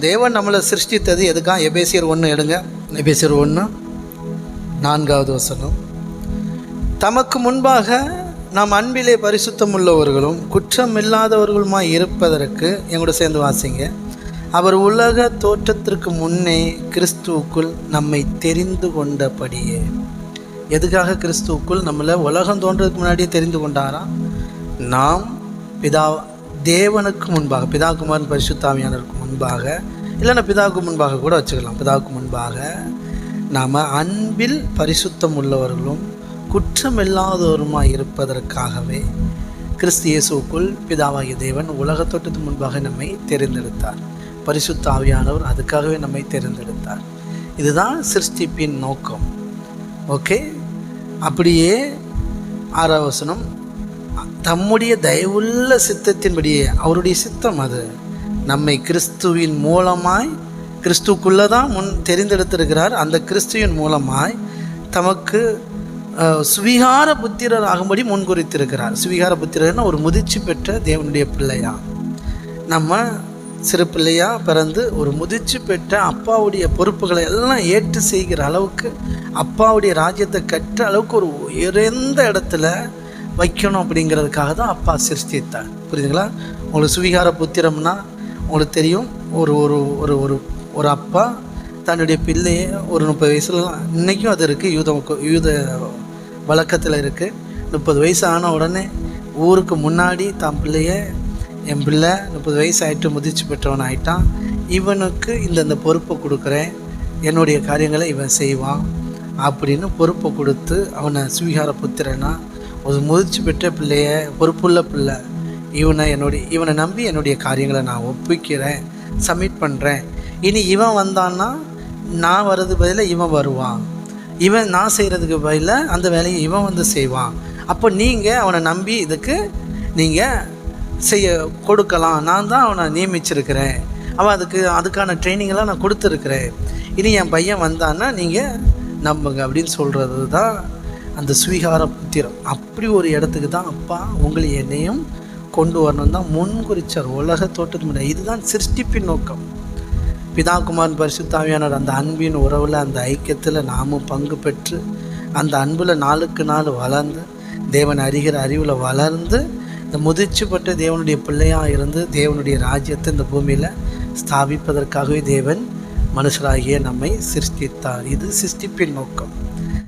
தேவன் நம்மளை சிருஷ்டித்தது எதுக்காக எபேசியர் ஒன்று எடுங்க. எபேசியர் ஒன்று நான்காவது வசனம். தமக்கு முன்பாக நாம் அன்பிலே பரிசுத்தம் உள்ளவர்களும் குற்றம் இல்லாதவர்களுமாய் இருப்பதற்கு எங்கூட சேர்ந்து வாசிங்க. அவர் உலக தோற்றத்திற்கு முன்னே கிறிஸ்துவுக்குள் நம்மை தெரிந்து கொண்டபடியே. எதுக்காக கிறிஸ்துவுக்குள் நம்மளை உலகம் தோன்றதுக்கு முன்னாடியே தெரிந்து கொண்டாராம் நாம் பிதா தேவனுக்கு முன்பாக பிதாகுமாரன் பரிசுத்தாமியானருக்கு முன்பாக இல்லைன்னா பிதாவுக்கு முன்பாக கூட வச்சுக்கலாம். பிதாவுக்கு முன்பாக நாம் அன்பில் பரிசுத்தம் உள்ளவர்களும் குற்றமில்லாதவருமாய் இருப்பதற்காகவே கிறிஸ்து இயேசுக்குள் பிதாவாகிய தேவன் உலகத் தோற்றத்துக்கு முன்பாக நம்மை தேர்ந்தெடுத்தார். பரிசுத்த ஆவியானவர் அதுக்காகவே நம்மை தேர்ந்தெடுத்தார். இதுதான் சிருஷ்டிப்பின் நோக்கம். ஓகே? அப்படியே ஆறாவது தம்முடைய தயவுள்ள சித்தத்தின்படியே அவருடைய சித்தம் அது. நம்மை கிறிஸ்துவின் மூலமாய் கிறிஸ்துக்குள்ளே தான் முன் தெரிந்தெடுத்திருக்கிறார். அந்த கிறிஸ்துவின் மூலமாய் தமக்கு சுவிகார புத்திரர் ஆகும்படி முன்குறித்திருக்கிறார். சுவிகார புத்திரர்னா ஒரு முதிர்ச்சி பெற்ற தேவனுடைய பிள்ளையா. நம்ம சிறு பிள்ளையாக பிறந்து ஒரு முதிர்ச்சி பெற்ற அப்பாவுடைய பொறுப்புகளை எல்லாம் ஏற்று செய்கிற அளவுக்கு அப்பாவுடைய ராஜ்யத்தை கற்ற அளவுக்கு ஒரு உயர்ந்த இடத்துல வைக்கணும் அப்படிங்கிறதுக்காக தான் அப்பா சிருஷ்டித்தார். புரியுதுங்களா? உங்களுக்கு சுவிகார புத்திரம்னா உங்களுக்கு தெரியும் ஒரு ஒரு ஒரு ஒரு ஒரு அப்பா தன்னுடைய பிள்ளையை ஒரு முப்பது வயசுலலாம் இன்றைக்கும் அது இருக்குது யூத யூத வழக்கத்தில் இருக்குது முப்பது வயசு ஆன உடனே ஊருக்கு முன்னாடி தான் பிள்ளைய என் பிள்ளை முப்பது வயசு ஆகிட்டு முதிர்ச்சி பெற்றவன் ஆகிட்டான் இவனுக்கு இந்தந்த பொறுப்பை கொடுக்குறேன் என்னுடைய காரியங்களை இவன் செய்வான் அப்படின்னு பொறுப்பை கொடுத்து அவனை சுவிகார புத்திரனா ஒரு முதிர்ச்சி பெற்ற பிள்ளைய பொறுப்புள்ள பிள்ளை. இவனை என்னுடைய இவனை நம்பி என்னுடைய காரியங்களை நான் ஒப்பிக்கிறேன் சப்மிட் பண்ணுறேன் இனி இவன் வந்தான்னா நான் வர்றது பதிலாக இவன் வருவான். இவன் நான் செய்கிறதுக்கு பதிலாக அந்த வேலையை இவன் வந்து செய்வான். அப்போ நீங்கள் அவனை நம்பி இதுக்கு நீங்கள் செய்ய கொடுக்கலாம். நான் தான் அவனை நியமிச்சிருக்கிறேன். அவன் அதுக்கு அதுக்கான ட்ரைனிங்கெல்லாம் நான் கொடுத்துருக்குறேன். இனி என் பையன் வந்தான்னா நீங்கள் நம்புங்க அப்படின்னு சொல்கிறது தான் அந்த ஸ்வீகார புத்திரம் அப்படி ஒரு இடத்துக்கு தான் அப்பா உங்களை என்னையும் கொண்டு வரணும் தான் முன் குறிச்சார் உலக தோட்டத்து முறை. இதுதான் சிருஷ்டிப்பின் நோக்கம். பிதாகுமாரன் பரிசுத்தாவியானவர் அந்த அன்பின் உறவில் அந்த ஐக்கியத்தில் நாமும் பங்கு பெற்று அந்த அன்பில் நாளுக்கு நாள் வளர்ந்து தேவன் அறிகிற அறிவில் வளர்ந்து இந்த முதிர்ச்சி பெற்ற தேவனுடைய பிள்ளையாக இருந்து தேவனுடைய ராஜ்யத்தை இந்த பூமியில் ஸ்தாபிப்பதற்காகவே தேவன் மனுஷராகிய நம்மை சிருஷ்டித்தார். இது சிருஷ்டிப்பின் நோக்கம்.